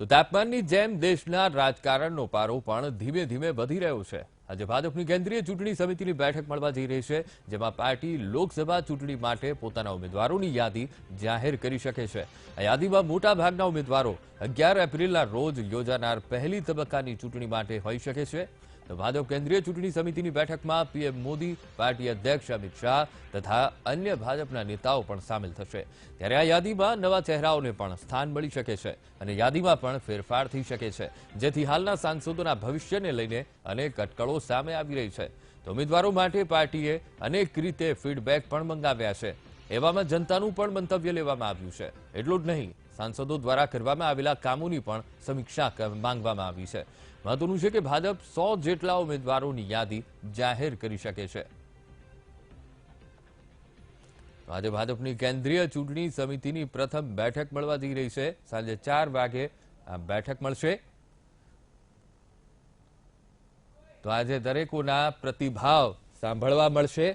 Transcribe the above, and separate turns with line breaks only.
તો તાપમાનની જેમ દેશના રાજકારણનો પારો પણ ધીમે ધીમે વધી રહ્યો છે આજે ભાજપની કેન્દ્રીય ચૂંટણી સમિતિની બેઠક મળવા જઈ રહી છે જેમાં પાર્ટી લોકસભા ચૂંટણી માટે પોતાના ઉમેદવારોની યાદી જાહેર કરી શકે છે આ યાદીમાં મોટા ભાગના ઉમેદવારો 11 એપ્રિલના રોજ યોજાનાર પહેલી તબક્કાની ચૂંટણી માટે હોય શકે છે તો વાડો કેન્દ્રીય ચૂંટણી સમિતિની બેઠકમાં પીએમ મોદી પાર્ટી અધ્યક્ષ અમિત શાહ તથા અન્ય ભાજપના નેતાઓ પણ સામેલ થશે ત્યારે આ યાદીમાં નવા ચહેરાઓને પણ સ્થાન મળી શકે છે અને યાદીમાં પણ ફેરફાર થઈ શકે છે જેથી હાલના સંસદોના ભવિષ્યને લઈને અનેક કટકો સામે આવી રહી છે તો ઉમેદવારો માટે પાર્ટીએ અનેક રીતે ફીડબેક પણ માંગાવ્યા છે એવામાં જનતાનું પણ મંતવ્ય લેવામાં આવ્યું છે એટલું જ નહીં સંસદો દ્વારા કરવામાં આવેલા કામોની પણ સમીક્ષા કરવા માંગવામાં આવી છે મહત્વનું છે કે ભાજપ 100 જેટલા ઉમેદવારોની યાદી જાહેર કરી શકે છે આજે ભાજપની કેન્દ્રીય ચૂંટણી સમિતિની પ્રથમ બેઠક મળવાધી રહી છે આજે 4 વાગે બેઠક મળશે તો આજે દરેકોના પ્રતિભાવ સાંભળવા મળશે